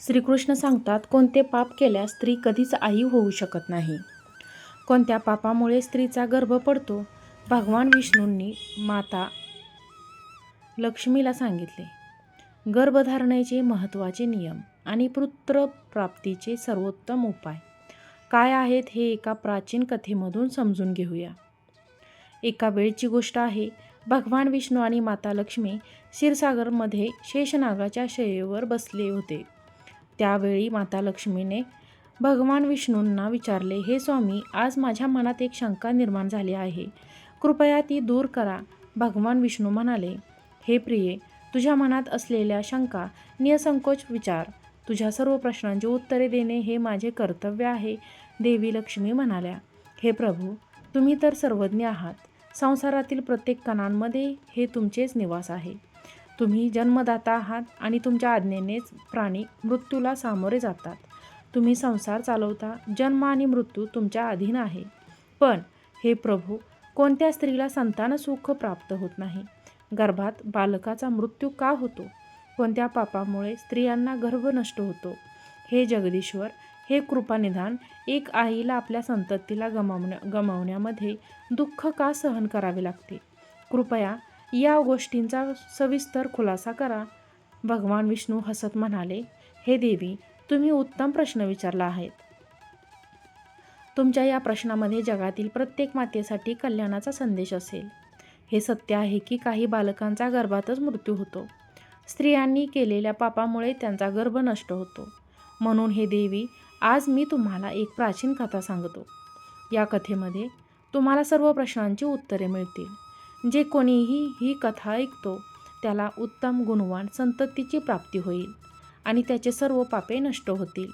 श्रीकृष्ण सांगतात कोणते पाप केल्यास स्त्री कधीच आई होऊ शकत नाही. कोणत्या पापामुळे स्त्रीचा गर्भ पडतो? भगवान विष्णूंनी माता लक्ष्मीला सांगितले गर्भधारणेचे महत्त्वाचे नियम आणि पुत्रप्राप्तीचे सर्वोत्तम उपाय काय आहेत हे एका प्राचीन कथेमधून समजून घेऊया. एका वेळची गोष्ट आहे भगवान विष्णू आणि माता लक्ष्मी क्षीरसागरमध्ये शेषनागाच्या शयेवर बसले होते. त्यावेळी माता लक्ष्मीने भगवान विष्णूंना विचारले हे स्वामी आज माझ्या मनात एक शंका निर्माण झाली आहे. कृपया ती दूर करा. भगवान विष्णू म्हणाले हे प्रिये तुझ्या मनात असलेल्या शंका नियसंकोच विचार. तुझ्या सर्व प्रश्नांची उत्तरे देणे हे माझे कर्तव्य आहे देवी लक्ष्मी म्हणाल्या. हे प्रभू तुम्ही तर सर्वज्ञ आहात. संसारातील प्रत्येक कणांमध्ये हे तुमचेच निवास आहे. तुम्ही जन्मदाता आहात आणि तुमच्या आज्ञेनेच प्राणी मृत्यूला सामोरे जातात. तुम्ही संसार चालवता जन्म आणि मृत्यू तुमच्या अधीन आहे. पण हे प्रभू कोणत्या स्त्रीला संतान सुख प्राप्त होत नाही? गर्भात बालकाचा मृत्यू का होतो? कोणत्या पापामुळे स्त्रियांना गर्भ नष्ट होतो? हे जगदीश्वर हे कृपानिधान एक आईला आपल्या संततीला गमावण्या गमावण्यामध्ये दुःख का सहन करावे लागते? कृपया या गोष्टींचा सविस्तर खुलासा करा. भगवान विष्णू हसत म्हणाले हे देवी तुम्ही उत्तम प्रश्न विचारला आहेत. तुमच्या या प्रश्नामध्ये जगातील प्रत्येक मातेसाठी कल्याणाचा संदेश असेल. हे सत्य आहे की काही बालकांचा गर्भातच मृत्यू होतो. स्त्रियांनी केलेल्या पापामुळे त्यांचा गर्भ नष्ट होतो. म्हणून हे देवी आज मी तुम्हाला एक प्राचीन कथा सांगतो. या कथेमध्ये तुम्हाला सर्व प्रश्नांची उत्तरे मिळतील. जे कोणीही ही कथा ऐकतो त्याला उत्तम गुणवान संततीची प्राप्ती होईल आणि त्याचे सर्व पापे नष्ट होतील.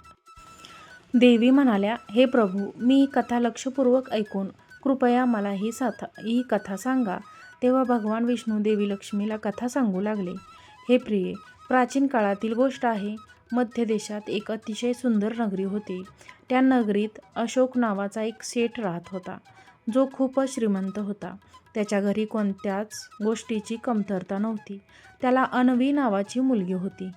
देवी म्हणाल्या हे प्रभू मी ही कथा लक्षपूर्वक ऐकून कृपया मला ही साथा ही कथा सांगा. तेव्हा भगवान विष्णू देवी लक्ष्मीला कथा सांगू लागले हे प्रिये प्राचीन काळातील गोष्ट आहे. मध्य देशात एक अतिशय सुंदर नगरी होती. त्या नगरीत अशोक नावाचा एक सेठ राहत होता. जो खूपच श्रीमंत होता. त्याच्या घरी कोणत्याच गोष्टीची कमतरता नव्हती. त्याला अनवी नावाची मुलगी होती.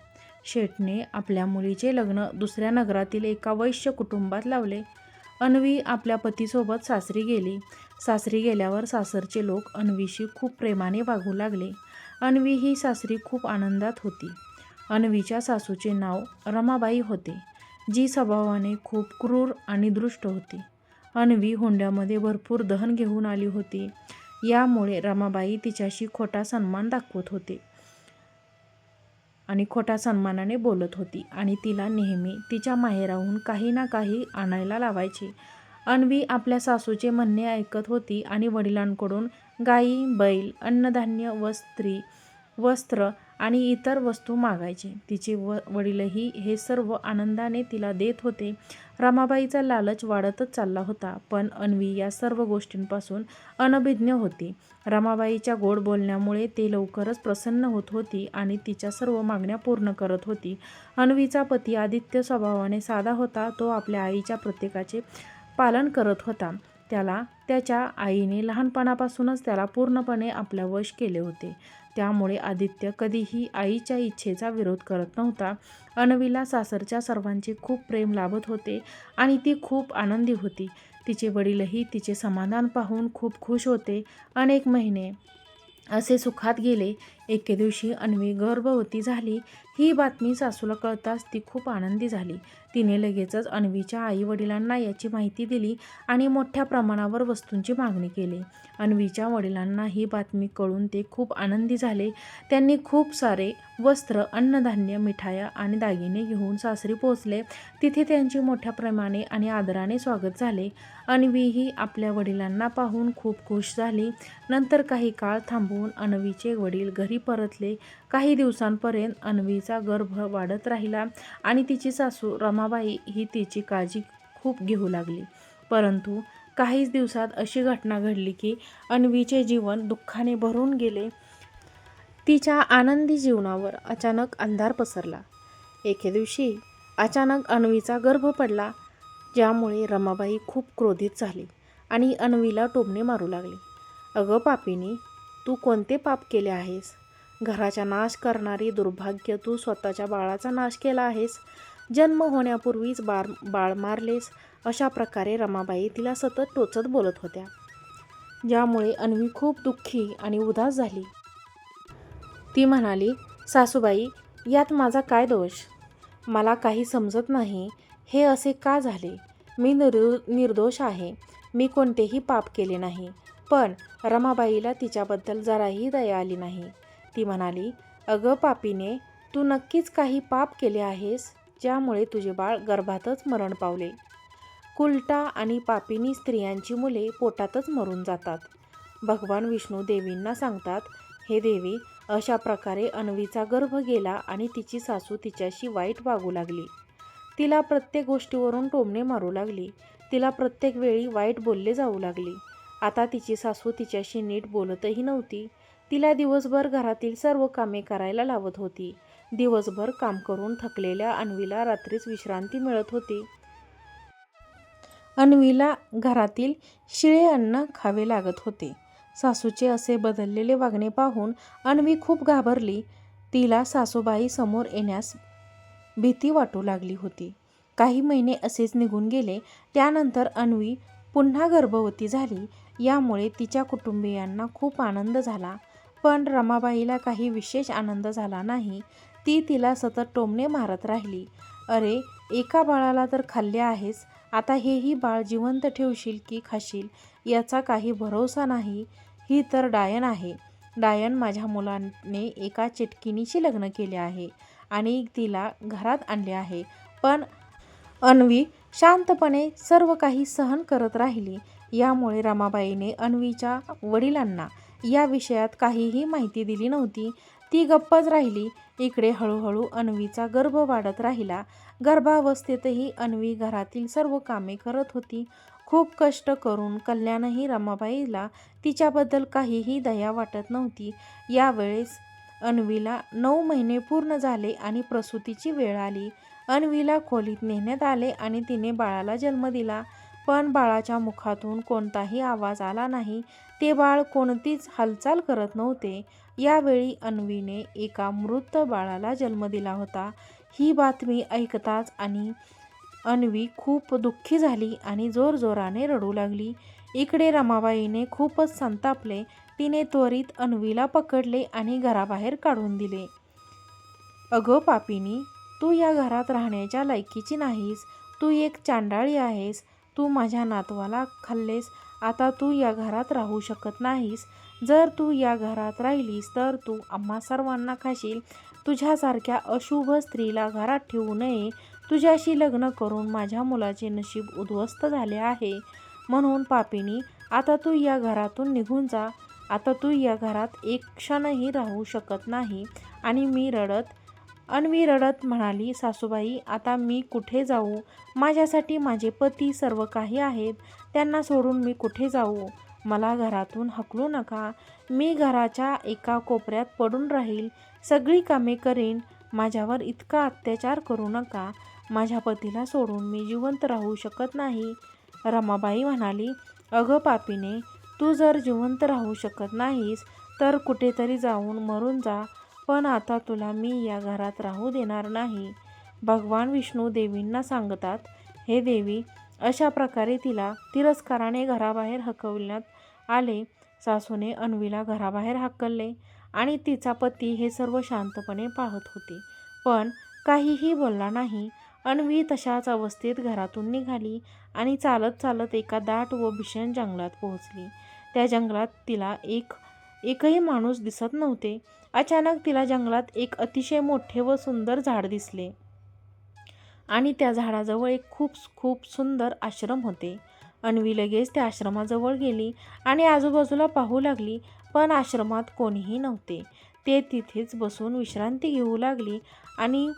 शेठने आपल्या मुलीचे लग्न दुसऱ्या नगरातील एका वैश्य कुटुंबात लावले. अन्वी आपल्या पतीसोबत सासरी गेली. सासरी गेल्यावर सासरचे लोक अन्वीशी खूप प्रेमाने वागू लागले. अन्वी ही सासरी खूप आनंदात होती. अन्वीच्या सासूचे नाव रमाबाई होते जी स्वभावाने खूप क्रूर आणि दृष्ट होती. अन्वी हुंड्यामध्ये भरपूर दहन घेऊन आली होती. यामुळे रमाबाई तिच्याशी खोटा सन्मान दाखवत होते आणि खोट्या सन्मानाने बोलत होती आणि तिला नेहमी तिच्या माहेराहून काही ना काही आणायला लावायचे. अन्वी आपल्या सासूचे म्हणणे ऐकत होती आणि वडिलांकडून गाई बैल अन्नधान्य वस्त्री वस्त्र आणि इतर वस्तू मागायचे. तिचे व वडीलही हे सर्व आनंदाने तिला देत होते. रमाबाईचा लालच वाढतच चालला होता पण अन्वी या सर्व गोष्टींपासून अनभिज्ञ होती. रमाबाईच्या गोड बोलण्यामुळे ते लवकरच प्रसन्न होत होती आणि तिच्या सर्व मागण्या पूर्ण करत होती. अन्वीचा पती आदित्य स्वभावाने साधा होता तो आपल्या आईच्या प्रत्येकाचे पालन करत होता. त्याला त्याच्या आईने लहानपणापासूनच त्याला पूर्णपणे आपल्या वश केले होते. त्यामुळे आदित्य कधीही आईच्या इच्छेचा विरोध करत नव्हता. अन्वीला सासरच्या सर्वांचे खूप प्रेम लाभत होते आणि ती खूप आनंदी होती. तिचे वडीलही तिचे समाधान पाहून खूप खुश होते. अनेक महिने असे सुखात गेले एके दिवशी अन्वी गर्भवती झाली. ही बातमी सासूला कळताच ती खूप आनंदी झाली. तिने लगेचच अन्वीच्या आई वडिलांना याची माहिती दिली आणि मोठ्या प्रमाणावर वस्तूंची मागणी केली. अन्वीच्या वडिलांना ही बातमी कळून ते खूप आनंदी झाले. त्यांनी खूप सारे वस्त्र अन्नधान्य मिठाया आणि दागिने घेऊन सासरी पोचले तिथे त्यांची मोठ्या प्रमाणे आणि आदराने स्वागत झाले. अन्वीही आपल्या वडिलांना पाहून खूप खुश झाली. नंतर काही काळ थांबवून अन्वीचे वडील घरी परतले. काही दिवसांपर्यंत अन्वीचा गर्भ वाढत राहिला आणि तिची सासू रमाबाई ही तिची काळजी खूप घेऊ लागली. परंतु काहीच दिवसात अशी घटना घडली की अन्वीचे जीवन दुःखाने भरून गेले. तिच्या आनंदी जीवनावर अचानक अंधार पसरला. एके दिवशी अचानक अन्वीचा गर्भ पडला ज्यामुळे रमाबाई खूप क्रोधित झाली आणि अन्वीला टोमणे मारू लागली. अगं पापीनी तू कोणते पाप केले आहेस? घराचा नाश करणारी दुर्भाग्य तू स्वतःच्या बाळाचा नाश केला आहेस. जन्म होण्यापूर्वीच बार बाळ मारलेस अशा प्रकारे रमाबाई तिला सतत टोचत बोलत होत्या. ज्यामुळे अन्वी खूप दुःखी आणि उदास झाली. ती म्हणाली सासूबाई यात माझा काय दोष? मला काही समजत नाही. हे असे का झाले? मी निर्दो निर्दोष आहे. मी कोणतेही पाप केले नाही. पण रमाबाईला तिच्याबद्दल जराही दया आली नाही. ती म्हणाली अगं पापीने तू नक्कीच काही पाप केले आहेस ज्यामुळे तुझे बाळ गर्भातच मरण पावले. कुलटा आणि पापिनी स्त्रियांची मुले पोटातच मरून जातात. भगवान विष्णू देवींना सांगतात हे देवी अशा प्रकारे अन्वीचा गर्भ गेला आणि तिची सासू तिच्याशी वाईट वागू लागली. तिला प्रत्येक गोष्टीवरून टोमणे मारू लागली. तिला प्रत्येक वेळी वाईट बोलले जाऊ लागली. आता तिची सासू तिच्याशी नीट बोलतही नव्हती. तिला दिवसभर घरातील सर्व कामे करायला लावत होती. दिवसभर काम करून थकलेल्या अन्वीला रात्रीच विश्रांती मिळत होती. अन्वीला घरातील शिळे अन्न खावे लागत होते. सासूचे असे बदललेले वागणे पाहून अन्वी खूप घाबरली. तिला सासूबाई समोर येण्यास भीती वाटू लागली होती. काही महिने असेच निघून गेले. त्यानंतर अन्वी पुन्हा गर्भवती झाली. यामुळे तिच्या कुटुंबियांना खूप आनंद झाला. पण रमाबाईला काही विशेष आनंद झाला नाही. ती तिला सतत टोमणे मारत राहिली. अरे एका बाळाला तर खाल्ले आहेस. आता हेही बाळ जिवंत ठेवशील की खाशील? याचा काही भरोसा नाही. ही तर डायन आहे. डायन माझ्या मुलाने एका चिटकिनीशी लग्न केले आहे आणि तिला घरात आणले आहे. पण अन्वी शांतपणे सर्व काही सहन करत राहिली. यामुळे रमाबाईने अन्वीच्या वडिलांना या विषयात काहीही माहिती दिली नव्हती. ती गप्पच राहिली. इकडे हळूहळू अन्वीचा गर्भ वाढत राहिला. गर्भावस्थेतही अन्वी घरातील सर्व कामे करत होती. खूप कष्ट करून कल्याणही रमाबाईला तिच्याबद्दल काहीही दया वाटत नव्हती. यावेळेस अन्वीला नऊ महिने पूर्ण झाले आणि प्रसूतीची वेळ आली. अन्वीला खोलीत नेण्यात आले आणि तिने बाळाला जन्म दिला. पण बाळाच्या मुखातून कोणताही आवाज आला नाही. ते बाळ कोणतीच हालचाल करत नव्हते. यावेळी अन्वीने एका मृत बाळाला जन्म दिला होता. ही बातमी ऐकताच आणि अन्वी खूप दुःखी झाली आणि जोरजोराने रडू लागली. इकडे रमाबाईने खूपच संतापले. तिने त्वरित अन्वीला पकडले आणि घराबाहेर काढून दिले. अगं पापिनी तू या घरात राहण्याच्या लायकीची नाहीस. तू एक चांडाळी आहेस. तू माझ्या नातवाला खाल्लेस. आता तू या घरात राहू शकत नाहीस. जर तू या घरात राहिलीस तर तू आम्हा सर्वांना खाशील. तुझ्यासारख्या अशुभ स्त्रीला घरात ठेवू नये. तुझ्याशी लग्न करून माझ्या मुलाचे नशीब उद्ध्वस्त झाले आहे. म्हणून पापिनी आता तू या घरातून निघून जा. आता तू या घरात एक क्षणही राहू शकत नाही आणि मी रडत अन्वी रडत म्हणाली सासूबाई आता मी कुठे जाऊ? माझ्यासाठी माझे पती सर्व काही आहेत त्यांना सोडून मी कुठे जाऊ? मला घरातून हकलू नका. मी घराच्या एका कोपऱ्यात पडून राहील. सगळी कामे करीन. माझ्यावर इतका अत्याचार करू नका. माझ्या पतीला सोडून मी जिवंत राहू शकत नाही. रमाबाई म्हणाली अगं पापीने तू जर जिवंत राहू शकत नाहीस तर कुठेतरी जाऊन मरून जा. पण आता तुला मी या घरात राहू देणार नाही. भगवान विष्णू देवींना सांगतात हे देवी अशा प्रकारे तिला तिरस्काराने घराबाहेर हकवण्यात आले. सासूने अन्वीला घराबाहेर हाकलले आणि तिचा पती हे सर्व शांतपणे पाहत होते. पण काहीही बोलला नाही. अन्वी तशाच अवस्थेत घरातून निघाली आणि चालत चालत एका दाट व भीषण जंगलात पोहोचली. त्या जंगलात तिला एक एकही माणूस दिसत नव्हते. अचानक तिला जंगलात एक अतिशय मोठे व सुंदर झाड दिसले. आणि त्या झाडाजवळ एक खूप खूप सुंदर आश्रम होते. अन्वी लगेच त्या आश्रमाजवळ गेली आणि आजूबाजूला पाहू लागली पण आश्रमात कोणीही नव्हते. ते तिथेच बसून विश्रांती घेऊ लागली आणि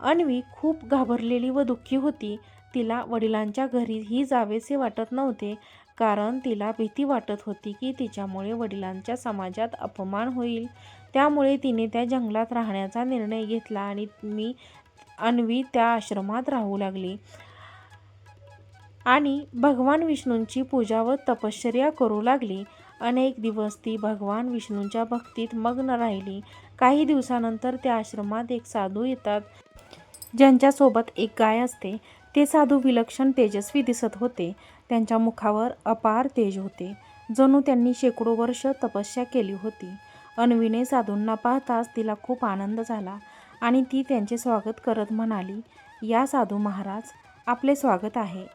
अन्वी खूप घाबरलेली व दुःखी होती. तिला वडिलांच्या घरीही जावेसे वाटत नव्हते कारण तिला भीती वाटत होती की तिच्यामुळे वडिलांच्या समाजात अपमान होईल. त्यामुळे तिने त्या जंगलात राहण्याचा निर्णय घेतला आणि मी अन्वी त्या आश्रमात राहू लागली. आणि भगवान विष्णूंची पूजा व तपश्चर्या करू लागली. अनेक दिवस ती भगवान विष्णूंच्या भक्तीत मग्न राहिली. काही दिवसानंतर त्या आश्रमात एक साधू येतात ज्यांच्यासोबत एक गाय असते. ते साधू विलक्षण तेजस्वी दिसत होते. त्यांच्या मुखावर अपार तेज होते. जणू त्यांनी शेकडो वर्ष तपस्या केली होती. अन्वीने साधूंना पाहताच तिला खूप आनंद झाला आणि ती त्यांचे स्वागत करत म्हणाली या साधू महाराज आपले स्वागत आहे.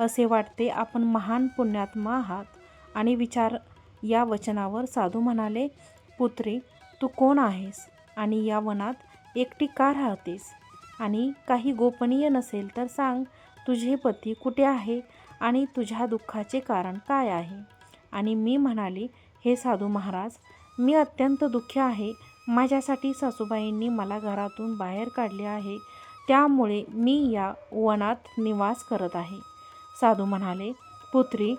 असे वाटते आपण महान पुण्यात्मा आहात. आणि विचार या वचनावर साधू म्हणाले पुत्री तू कोण आहेस? आणि या वनात एकटी का राहतेस? आणि काही गोपनीय नसेल तर सांग तुझे पती कुठे आहे? आणि तुझ्या दुःखाचे कारण काय आहे? आणि मी म्हणाली हे साधू महाराज मी अत्यंत दुःखी आहे. माझ्यासाठी सासूबाईंनी मला घरातून बाहेर काढले आहे. त्यामुळे मी या वनात निवास करत आहे. साधू म्हणाले पुत्री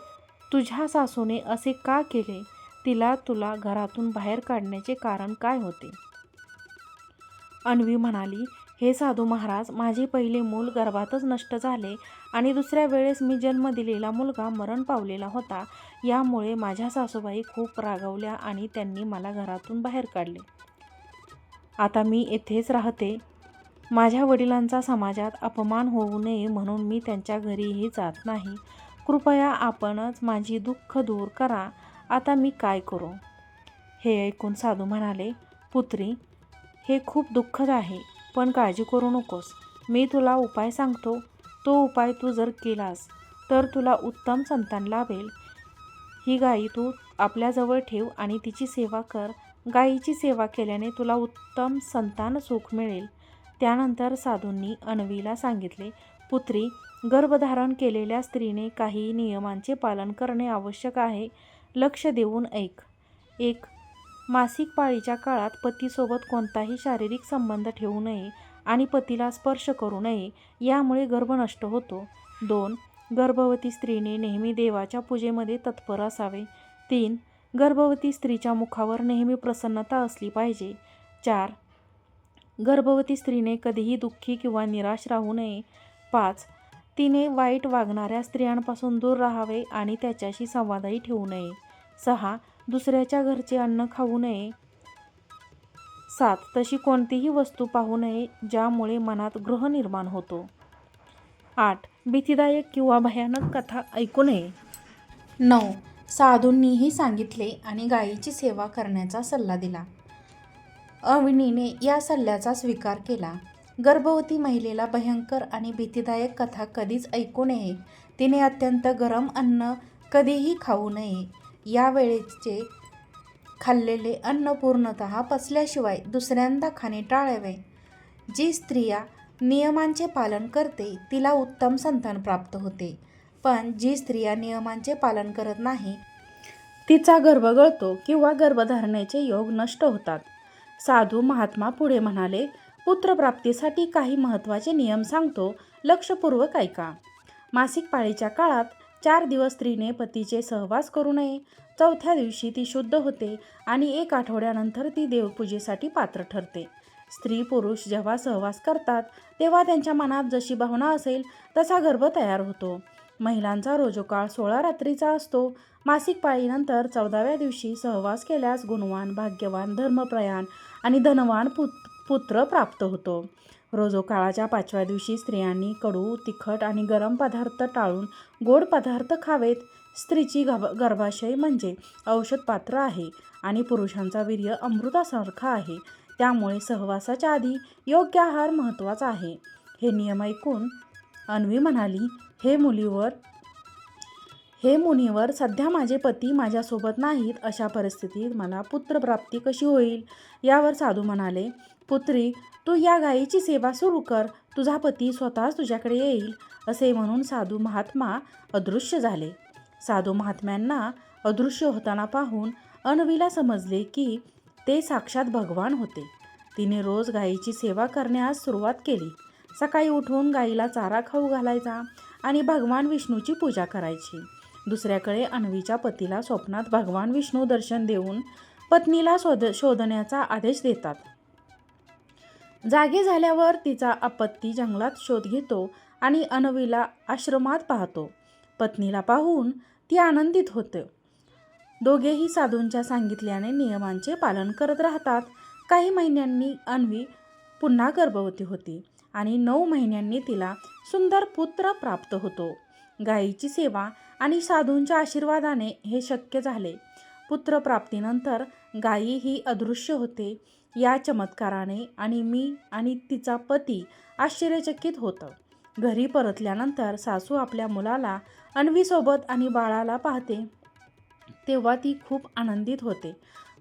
तुझ्या सासूने असे का केले? तिला तुला घरातून बाहेर काढण्याचे कारण काय होते? अन्वी म्हणाली हे साधू महाराज माझे पहिले मूल गर्भातच नष्ट झाले. आणि दुसऱ्या वेळेस मी जन्म दिलेला मुलगा मरण पावलेला होता यामुळे माझ्या सासूबाई खूप रागवल्या आणि त्यांनी मला घरातून बाहेर काढले. आता मी येथेच राहते. माझ्या वडिलांचा समाजात अपमान होऊ नये म्हणून मी त्यांच्या घरीही जात नाही. कृपया आपणच माझी दुःख दूर करा. आता मी काय करू? हे ऐकून साधू म्हणाले पुत्री हे खूप दुःखद आहे पण काळजी करू नकोस. मी तुला उपाय सांगतो. तो उपाय तू जर केलास तर तुला उत्तम संतान लाभेल. ही गाई तू आपल्याजवळ ठेव आणि तिची सेवा कर. गायीची सेवा केल्याने तुला उत्तम संतान सुख मिळेल. त्यानंतर साधूंनी अन्वीला सांगितले पुत्री गर्भधारण केलेल्या स्त्रीने काही नियमांचे पालन करणे आवश्यक आहे. लक्ष देऊन ऐक. एक मासिक पाळीच्या काळात पतीसोबत कोणताही शारीरिक संबंध ठेवू नये. आणि पतीला स्पर्श करू नये यामुळे गर्भ नष्ट होतो. दोन गर्भवती स्त्रीने नेहमी देवाच्या पूजेमध्ये तत्पर असावे. तीन गर्भवती स्त्रीच्या मुखावर नेहमी प्रसन्नता असली पाहिजे. चार गर्भवती स्त्रीने कधीही दुःखी किंवा निराश राहू नये. पाच तिने वाईट वागणाऱ्या स्त्रियांपासून दूर राहावे आणि त्याच्याशी संवादही ठेवू नये. सहा दुसऱ्याच्या घरचे अन्न खाऊ नये. सात तशी कोणतीही वस्तू पाहू नये ज्यामुळे मनात ग्रह निर्माण होतो. आठ भीतीदायक किंवा भयानक कथा ऐकू नये. नऊ साधूंनीही सांगितले आणि गायीची सेवा करण्याचा सल्ला दिला. अवनीने या सल्ल्याचा स्वीकार केला. गर्भवती महिलेला भयंकर आणि भीतीदायक कथा कधीच ऐकू नये. तिने अत्यंत गरम अन्न कधीही खाऊ नये. या वेळेचे खाल्लेले अन्न पूर्णत पचल्याशिवाय दुसऱ्यांदा खाणे टाळावे. जी स्त्रिया नियमांचे पालन करते तिला उत्तम संतान प्राप्त होते. पण जी स्त्रिया नियमांचे पालन करत नाही तिचा गर्भ गळतो किंवा गर्भधारणेचे योग नष्ट होतात. साधू महात्मा पुढे म्हणाले पुत्रप्राप्तीसाठी काही महत्त्वाचे नियम सांगतो लक्षपूर्वक ऐका. मासिक पाळीच्या काळात चार दिवस स्त्रीने पतीचे सहवास करू नये. चौथ्या दिवशी ती शुद्ध होते आणि एक आठवड्यानंतर ती देवपूजेसाठी पात्र ठरते. स्त्री पुरुष जेव्हा सहवास करतात तेव्हा त्यांच्या मनात जशी भावना असेल तसा गर्भ तयार होतो. महिलांचा रोजोकाळ सोळा रात्रीचा असतो. मासिक पाळीनंतर चौदाव्या दिवशी सहवास केल्यास गुणवान भाग्यवान धर्मप्रयाण आणि धनवान पुत पुत्र प्राप्त होतो. रोजो काळाच्या पाचव्या दिवशी स्त्रियांनी कडू तिखट आणि गरम पदार्थ टाळून गोड पदार्थ खावेत. स्त्रीची गभ गर्भाशय म्हणजे औषध पात्र आहे आणि पुरुषांचा वीर्य अमृतासारखा आहे. त्यामुळे सहवासाच्या आधी योग्य आहार महत्त्वाचा आहे. हे नियम ऐकून अन्वी म्हणाली हे मुलीवर हे मुनीवर सध्या माझे पती माझ्यासोबत नाहीत. अशा परिस्थितीत मला पुत्रप्राप्ती कशी होईल? यावर साधू म्हणाले पुत्री तू या गायीची सेवा सुरू कर. तुझा पती स्वतःच तुझ्याकडे येईल असे म्हणून साधू महात्मा अदृश्य झाले. साधू महात्म्यांना अदृश्य होताना पाहून अनवीला समजले की ते साक्षात भगवान होते. तिने रोज गायीची सेवा करण्यास सुरुवात केली. सकाळी उठून गाईला चारा खाऊ घालायचा आणि भगवान विष्णूची पूजा करायची. दुसऱ्याकडे अन्वीच्या पतीला स्वप्नात भगवान विष्णू दर्शन देऊन पत्नीला शोध शोधण्याचा आदेश देतात. जागे झाल्यावर तिचा आपत्ती जंगलात शोध घेतो आणि अन्वीला आश्रमात पाहतो. पत्नीला पाहून ती आनंदित होते. दोघेही साधूंच्या सांगितल्याने नियमांचे पालन करत राहतात. काही महिन्यांनी अन्वी पुन्हा गर्भवती होती आणि नऊ महिन्यांनी तिला सुंदर पुत्र प्राप्त होतो. गायीची सेवा आणि साधूंच्या आशीर्वादाने हे शक्य झाले. पुत्रप्राप्तीनंतर गायी ही अदृश्य होते. या चमत्काराने आणि मी आणि तिचा पती आश्चर्यचकित होतं. घरी परतल्यानंतर सासू आपल्या मुलाला अन्वीसोबत आणि बाळाला पाहते. तेव्हा ती खूप आनंदित होते.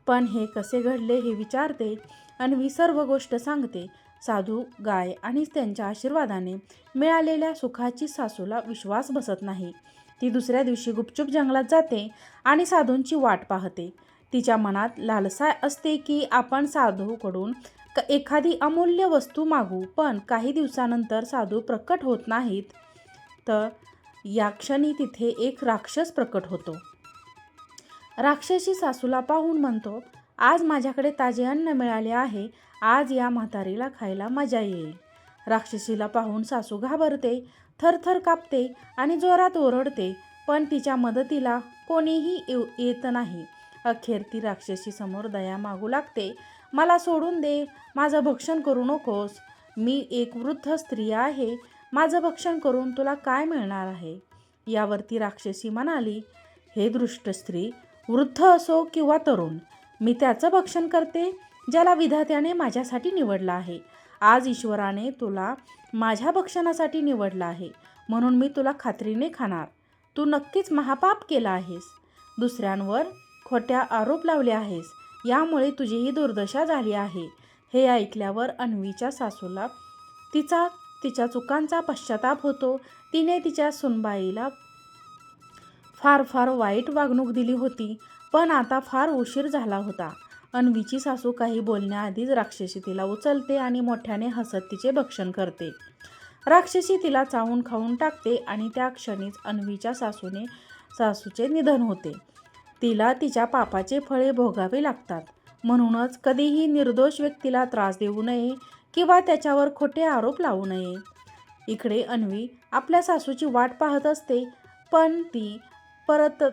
पण हे कसे घडले हे विचारते. अन्वी सर्व गोष्ट सांगते. साधू गाय आणि त्यांच्या आशीर्वादाने मिळालेल्या सुखाची सासूला विश्वास बसत नाही. ती दुसऱ्या दिवशी गुपचूप जंगलात जाते आणि साधूंची वाट पाहते. तिच्या मनात लालसा असते की आपण साधूकडून क एखादी अमूल्य वस्तू मागू पण काही दिवसानंतर साधू प्रकट होत नाहीत. तर या क्षणी तिथे एक राक्षस प्रकट होतो. राक्षसी सासूला पाहून म्हणतो आज माझ्याकडे ताजे अन्न मिळाले आहे आज या म्हातारीला खायला मजा येईल. राक्षसीला पाहून सासू घाबरते थरथर कापते आणि जोरात ओरडते पण तिच्या मदतीला कोणीही येऊ येत नाही. अखेर ती राक्षसी समोर दया मागू लागते. मला सोडून दे. माझं भक्षण करू नकोस. मी एक वृद्ध स्त्री आहे. माझं भक्षण करून तुला काय मिळणार आहे? यावरती राक्षसी म्हणाली हे दृष्ट स्त्री वृद्ध असो किंवा तरुण मी त्याचं भक्षण करते ज्याला विधात्याने माझ्यासाठी निवडलं आहे. आज ईश्वराने तुला माझ्या भक्षणासाठी निवडलं आहे. म्हणून मी तुला खात्रीने खाणार. तू नक्कीच महापाप केला आहेस. दुसऱ्यांवर खोट्या आरोप लावले आहेस. यामुळे तुझीही दुर्दशा झाली आहे. हे ऐकल्यावर अन्वीच्या सासूला तिचा तिच्या चुकांचा पश्चाताप होतो. तिने तिच्या सुनबाईला फार फार वाईट वागणूक दिली होती पण आता फार उशीर झाला होता. अन्वीची सासू काही बोलण्याआधीच राक्षसी तिला उचलते आणि मोठ्याने हसत तिचे भक्षण करते. राक्षसी तिला चावून खाऊन टाकते आणि त्या क्षणीच अन्वीच्या सासूने सासूचे निधन होते. तिला तिच्या पापाचे फळे भोगावे लागतात. म्हणूनच कधीही निर्दोष व्यक्तीला त्रास देऊ नये किंवा त्याच्यावर खोटे आरोप लावू नये. इकडे अन्वी आपल्या सासूची वाट पाहत असते पण ती परत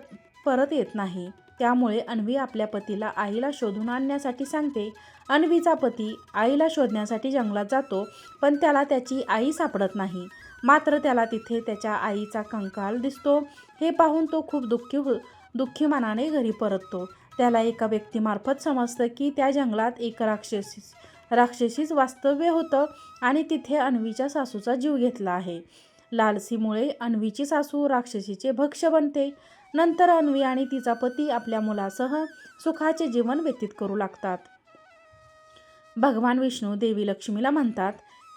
परत येत नाही. त्यामुळे अन्वी आपल्या पतीला आईला शोधून आणण्यासाठी सांगते. अन्वीचा पती आईला शोधण्यासाठी जंगलात जातो पण त्याला त्याची आई सापडत नाही. मात्र त्याला तिथे त्याच्या आईचा कंकाल दिसतो. हे पाहून तो खूप दुःखी हो दुःखी मनाने घरी परततो. त्याला एका व्यक्तीमार्फत समजतं की त्या जंगलात एक राक्षसी राक्षसीच वास्तव्य होतं आणि तिथे अन्वीच्या सासूचा जीव घेतला आहे. लालसीमुळे अन्वीची सासू राक्षसीचे भक्ष बनते. नंतर अन्वी आणि तिचा पती आपल्या मुलासह सुखाचे जीवन व्यतीत करू लागतात. भगवान विष्णू देवी लक्ष्मीला म्हणतात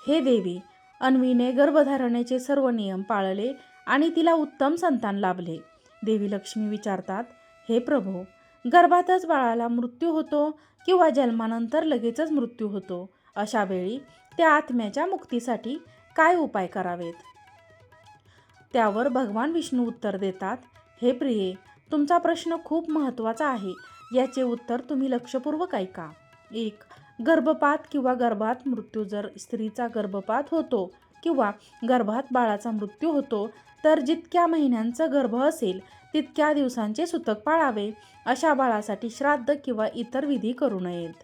हे देवी अन्वीने गर्भधारणेचे सर्व नियम पाळले आणि तिला उत्तम संतान लाभले. देवी लक्ष्मी विचारतात हे प्रभू गर्भातच बाळाला मृत्यू होतो किंवा जन्मानंतर लगेचच मृत्यू होतो? अशा वेळी त्या आत्म्याच्या मुक्तीसाठी काय उपाय करावेत? त्यावर भगवान विष्णू उत्तर देतात हे प्रिये तुमचा प्रश्न खूप महत्त्वाचा आहे. याचे उत्तर तुम्ही लक्षपूर्वक ऐका. एक गर्भपात किंवा गर्भात मृत्यू जर स्त्रीचा गर्भपात होतो किंवा गर्भात बाळाचा मृत्यू होतो तर जितक्या महिन्यांचं गर्भ असेल तितक्या दिवसांचे सुतक पाळावे अशा बाळासाठी श्राद्ध किंवा इतर विधी करू नयेत.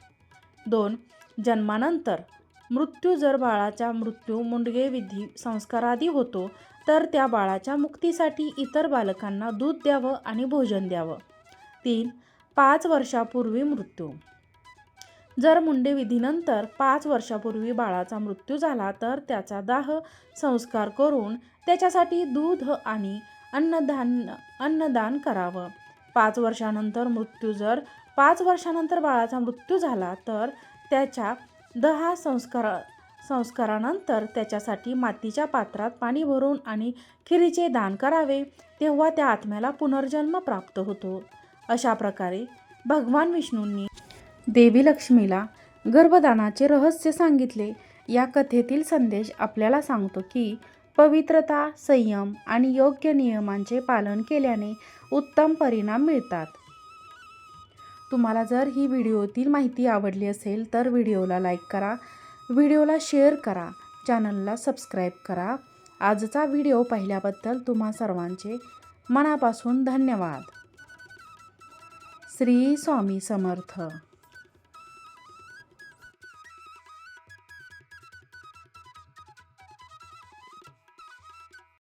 दोन जन्मानंतर. मृत्यू जर बाळाच्या मृत्यू मुंडगे विधी संस्कारादी होतो तर त्या बाळाच्या मुक्तीसाठी इतर बालकांना दूध द्यावं आणि भोजन द्यावं. तीन पाच वर्षापूर्वी मृत्यू. जर मुंडे विधीनंतर पाच वर्षापूर्वी बाळाचा मृत्यू झाला तर त्याचा दाह संस्कार करून त्याच्यासाठी दूध आणि अन्नदान अन्नदान करावं. पाच वर्षानंतर मृत्यू जर पाच वर्षानंतर बाळाचा मृत्यू झाला तर त्याच्या दहा संस्कार संस्कारानंतर त्याच्यासाठी मातीच्या पात्रात पाणी भरून आणि खिरीचे दान करावे तेव्हा त्या आत्म्याला पुनर्जन्म प्राप्त होतो. अशा प्रकारे भगवान विष्णूंनी देवी लक्ष्मीला गर्भदानाचे रहस्य सांगितले. या कथेतील संदेश आपल्याला सांगतो की पवित्रता संयम आणि योग्य नियमांचे पालन केल्याने उत्तम परिणाम मिळतात. तुम्हाला जर ही व्हिडिओतील माहिती आवडली असेल तर व्हिडिओला लाईक करा व्हिडिओला शेअर करा चॅनलला सबस्क्राईब करा. आजचा व्हिडिओ पाहिल्याबद्दल तुम्हा सर्वांचे मनापासून धन्यवाद. श्री स्वामी समर्थ.